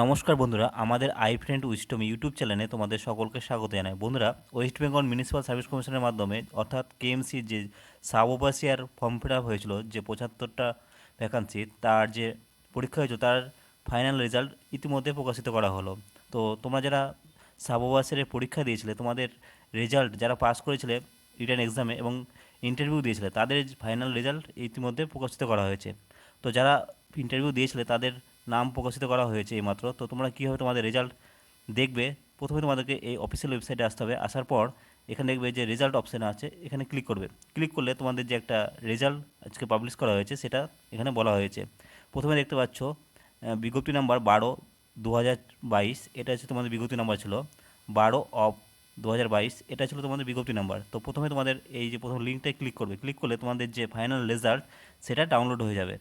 নমস্কার বন্ধুরা, আমাদের আই ফ্রেন্ড উইস্টম ইউটিউব চ্যানেলে তোমাদের সকলকে স্বাগত জানাই। বন্ধুরা, ওয়েস্ট বেঙ্গল মিউনিসিপ্যাল সার্ভিস কমিশনের মাধ্যমে অর্থাৎ কেএমসি যে sub overseer form fill up হয়েছিল, যে পঁচাত্তরটা ভ্যাকান্সি তার যে পরীক্ষা হয়েছিল, তার ফাইনাল রেজাল্ট ইতিমধ্যে প্রকাশিত করা হলো। তো তোমরা যারা সাব ওভারসিয়ারের পরীক্ষা দিয়েছিলে, তোমাদের রেজাল্ট যারা পাস করেছিলে রিটার্ন এক্সামে এবং ইন্টারভিউ দিয়েছিলে, তাদের ফাইনাল রেজাল্ট ইতিমধ্যে প্রকাশিত করা হয়েছে। তো যারা ইন্টারভিউ দিয়েছিলে, তাদের নাম প্রকাশিত করা হয়েছে এইমাত্র। তো তোমরা কীভাবে তোমাদের রেজাল্ট দেখবে? প্রথমে তোমাদেরকে এই অফিসিয়াল ওয়েবসাইটে আসতে হবে। আসার পর এখানে দেখবে যে রেজাল্ট অপশান আছে, এখানে ক্লিক করবে। ক্লিক করলে তোমাদের যে একটা রেজাল্ট আজকে পাবলিশ করা হয়েছে, সেটা এখানে বলা হয়েছে। প্রথমে দেখতে পাচ্ছ বিজ্ঞপ্তি নাম্বার বারো দু বাইশ, এটা হচ্ছে তোমাদের বিজ্ঞপ্তি নাম্বার ছিল। বারো অফ দু হাজার বাইশ, এটা ছিল তোমাদের বিজ্ঞপ্তি নাম্বার তো প্রথমে তোমাদের এই যে প্রথম লিঙ্কটায় ক্লিক করবে। ক্লিক করলে তোমাদের যে ফাইনাল রেজাল্ট সেটা ডাউনলোড হয়ে যাবে।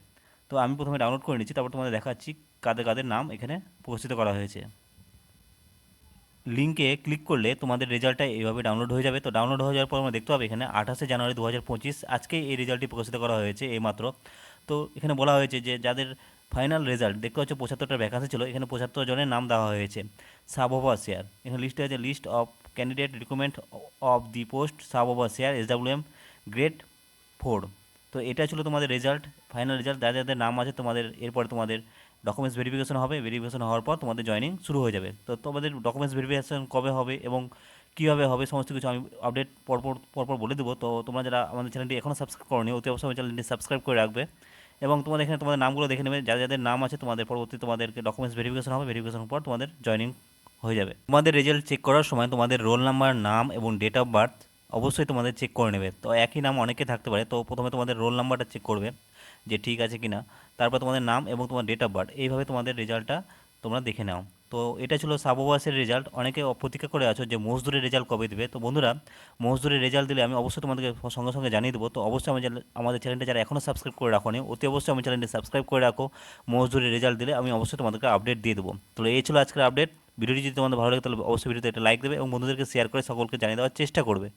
তো আমি প্রথমে ডাউনলোড করে নিচ্ছি, তারপর তোমাদের দেখাচ্ছি কাদের কাদের নাম এখানে প্রকাশিত করা হয়েছে। লিঙ্কে ক্লিক করলে তোমাদের রেজাল্টটা এইভাবে ডাউনলোড হয়ে যাবে। তো ডাউনলোড হয়ে যাওয়ার পর আমরা দেখতে পাবে এখানে আঠাশে জানুয়ারি দু হাজার পঁচিশ, আজকে এই রেজাল্টটি প্রকাশিত করা হয়েছে এইমাত্র। তো এখানে বলা হয়েছে যে যাদের ফাইনাল রেজাল্ট দেখতে পাচ্ছ পঁচাত্তরটা ভ্যাকান্সি ছিল, এখানে পঁচাত্তর জনের নাম দেওয়া হয়েছে। সাব ওভারসিয়ার এখানে লিস্টে আছে list of candidate recommend of the post sub overseer S W M grade four তো এটা ছিল তোমাদের রেজাল্ট ফাইনাল রেজাল্ট যাদের যাদের নাম আছে তোমাদের, এরপরে তোমাদের ডকুমেন্টস ভেরিফিকেশন হবে ভেরিফিকেশন হওয়ার পর তোমাদের জয়েনিং শুরু হয়ে যাবে। তো তোমাদের ডকুমেন্টস ভেরিফিকেশন কবে হবে এবং কীভাবে হবে সমস্ত কিছু আমি আপডেট পরপর পরপর বলে দেবো। তো তোমরা যারা আমাদের চ্যানেলটি এখনও সাবস্ক্রাইব করনি, অতি অবশ্যই চ্যানেলটি সাবস্ক্রাইব করে রাখবে। এবং তোমাদের এখানে তোমাদের নামগুলো দেখে নেবে। যাদের যাদের নাম আছে তোমাদের পরবর্তী তোমাদেরকে ডকুমেন্টস ভেরিফিকেশন হবে ভেরিফিকেশন পর তোমাদের জয়েনিং হয়ে যাবে। তোমাদের রেজাল্ট চেক করার সময় তোমাদের রোল নাম্বার নাম এবং ডেট অফ বার্থ অবশ্যই তোমাদের চেক করে নেবে। তো একই নাম অনেকে থাকতে পারে। তো প্রথমে তোমাদের রোল নাম্বারটা চেক করবে যে ঠিক আছে কি না তারপর তোমাদের নাম এবং তোমার ডেট অফ বার্থ এইভাবে তোমাদের রেজাল্টটা তোমরা দেখে নাও। তো এটা ছিল সাবওয়াসের রেজাল্ট অনেকে প্রতীক্ষা করে আছো যে মজদুরের রেজাল্ট কবে দেবে। তো বন্ধুরা, মজদুরের রেজাল্ট দিলে আমি অবশ্যই তোমাদেরকে সঙ্গে সঙ্গে জানিয়ে দেবো। তো অবশ্যই আমি আমাদের চ্যানেলটা যারা এখনও সাবস্ক্রাইব করে রাখো অতি অবশ্যই আমি চ্যানেলটি সাবস্ক্রাইব করে রাখো। মজদুরের রেজাল্ট দিলে আমি অবশ্যই তোমাদেরকে আপডেট দিয়ে দেবো। তো এই ছিল আজকের আপডেট ভিডিওটি যদি তোমাদের ভালো লাগে তাহলে অবশ্যই ভিডিওতে একটা লাইক দেবে এবং বন্ধুদেরকে শেয়ার করে সকলকে জানিয়ে দেওয়ার চেষ্টা করবে।